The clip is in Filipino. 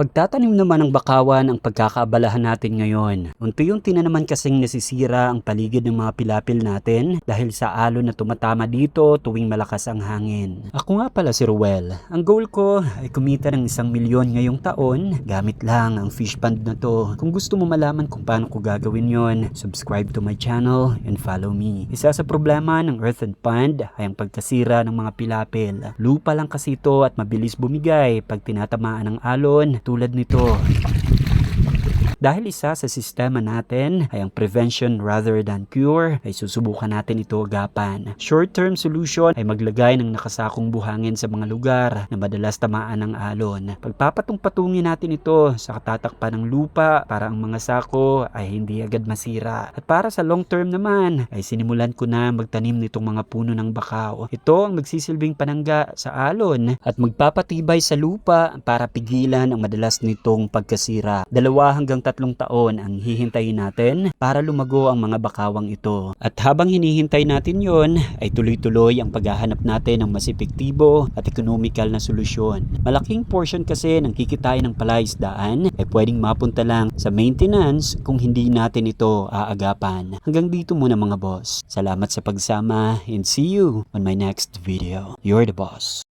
Pagtatanim naman ng bakawan ang pagkakaabalahan natin ngayon. Unti-unti na naman kasing nasisira ang paligid ng mga pilapil natin dahil sa alon na tumatama dito tuwing malakas ang hangin. Ako nga pala si Ruel. Ang goal ko ay kumita ng isang milyon ngayong taon gamit lang ang fish pond na to. Kung gusto mo malaman kung paano ko gagawin yon, subscribe to my channel and follow me. Isa sa problema ng earthen pond ay ang pagkasira ng mga pilapil. Lupa lang kasi ito at mabilis bumigay pag tinatamaan ng alon tulad nito. Dahil isa sa sistema natin ay ang prevention rather than cure, ay susubukan natin ito agapan. Short-term solution ay maglagay ng nakasakong buhangin sa mga lugar na madalas tamaan ng alon. Pagpapatong-patungin natin ito sa katatakpan ng lupa para ang mga sako ay hindi agad masira. At para sa long term naman, ay sinimulan ko na magtanim nitong mga puno ng bakao. Ito ang magsisilbing panangga sa alon at magpapatibay sa lupa para pigilan ang madalas nitong pagkasira. Dalawa hanggang tatlong taon ang hihintayin natin para lumago ang mga bakawang ito. At habang hinihintay natin yon, ay tuloy-tuloy ang paghahanap natin ng mas epektibo at economical na solusyon. Malaking portion kasi ng kikitain ng palaisdaan ay pwedeng mapunta lang sa maintenance kung hindi natin ito aagapan. Hanggang dito muna mga boss. Salamat sa pagsama and see you on my next video. You're the boss.